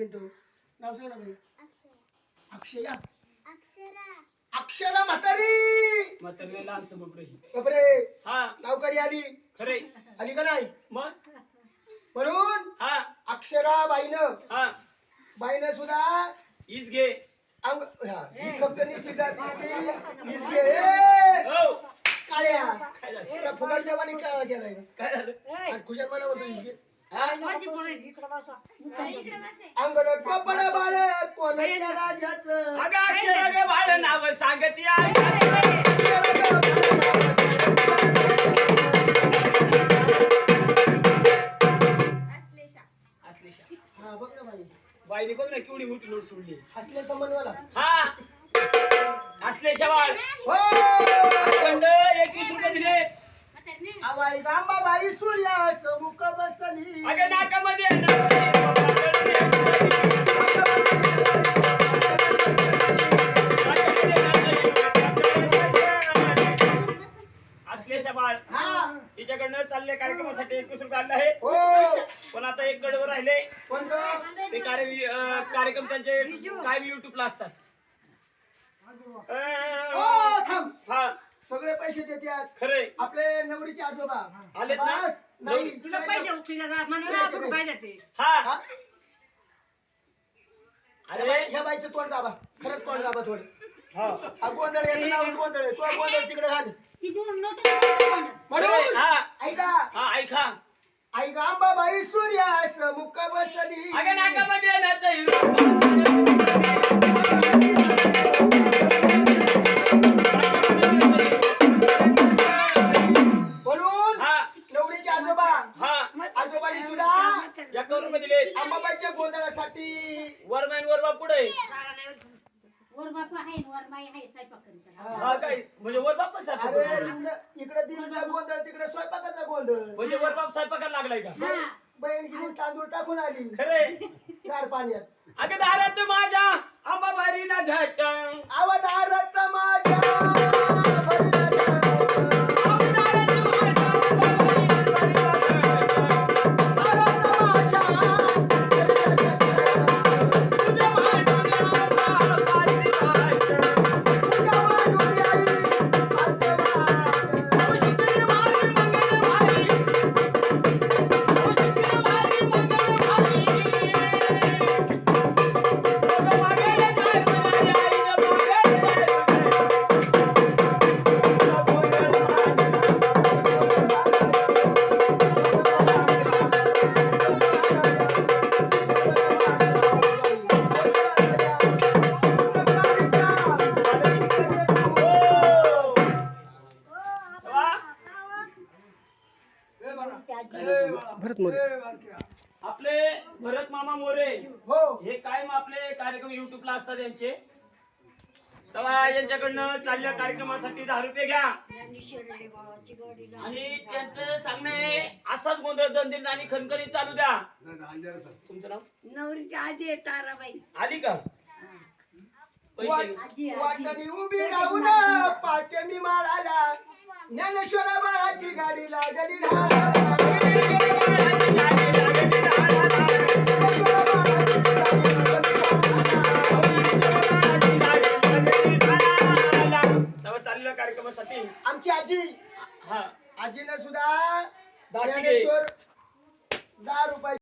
Minute. नाव सांग ना अक्षया. अक्षरा. अक्षरा म्हातारी. म्हातारी लहान समोर बापरे. हा. नावकरी आली. खरे आली का नाही? मग? म्हणून हा. अक्षरा बाईनं. हा. बाईनं सुद्धा. ईस घे अंग हा, ही. फक्त निश्चित जाती, इसके, ए, हो. काळ्या काय झालं? तुला फुकट जेवणी काळा केलाय? काय झालं? आणि कुशाल मला म्हणतो हा? इकडे बसे. अंगण टोपण बाळ कोणाच्या राजाचं? अगं अक्षरा गे बाळ नाव सांगती हा बघ ना बाई. बाईने बघ ना केवढी मोठी नोट सोडली. हसले समन्वयाला. हा. हो! एकवीस रुपये दिले. आवाई गांबा बाई सूर्या समुख बसली. अगं नाकामध्ये नाकामध्ये अक्षलेशा बाळ हा. तिच्याकडनं चालले कार्यक्रमासाठी एकवीस रुपये आणले आहे हो. पण आता एक गडवर राहिले. ते कार्यक्रम त्यांचे काय युट्यूबला असतात. सगळे पैसे देतात खरे आपले नवरीचे आजोबा. आलेत ना? बस, नाही तुला पाहिजे उशिरा मला आपण पाहिजे. ते. हा. हा? ह्या अरे बाई- ह्या बाईचं तोंड दाबा. खरंच तोंड दाबा थोडं. हा. हा गोंधळ याचं नाव गोंधळ आहे. तो गोंधळ तिकडे घाल. ती दोन नोट म्हणून म्हणून हा. ऐका. हा ऐका. आई गांबा बाई सूर्या समुख बसली. अगं नाकामध्ये ना आहे स्वयंपाक करीत हा काय? म्हणजे वरबाप पण अरे स्वयंपाक इकडं इकडं दिल्लीचा गोंधळ तिकडे स्वयंपाकाचा गोंधळ. म्हणजे वरबाप स्वयंपाकाला लागलाय का? हा. बहीण तांदूळ टाकून आली. खरे गार पाण्यात. अगं दारात माझ्या आंबा बारीला घट अवतारत माझ्या. भरत मोरे. आपले भरत मामा मोरे हो. हे कायम आपले कार्यक्रम युट्यूबला असतात यांचे. तेव्हा यांच्याकडनं चालल्या कार्यक्रमासाठी दहा रुपये घ्या. आणि त्यांचं सांगणं आहे असाच गोंधळ दंदिन आणि खणखणीत चालू द्या. तुमचं नाव? नवरीची आजी आहे ताराबाई. आली का? पैसे वाटणी उभी राहून पाहते मी माळाला. ज्ञानेश्वर बाळाची गाडी लागली तेव्हा चाललेल्या कार्यक्रमासाठी आमची आजी. हा. आजीने सुद्धा ज्ञानेश्वर दहा रुपये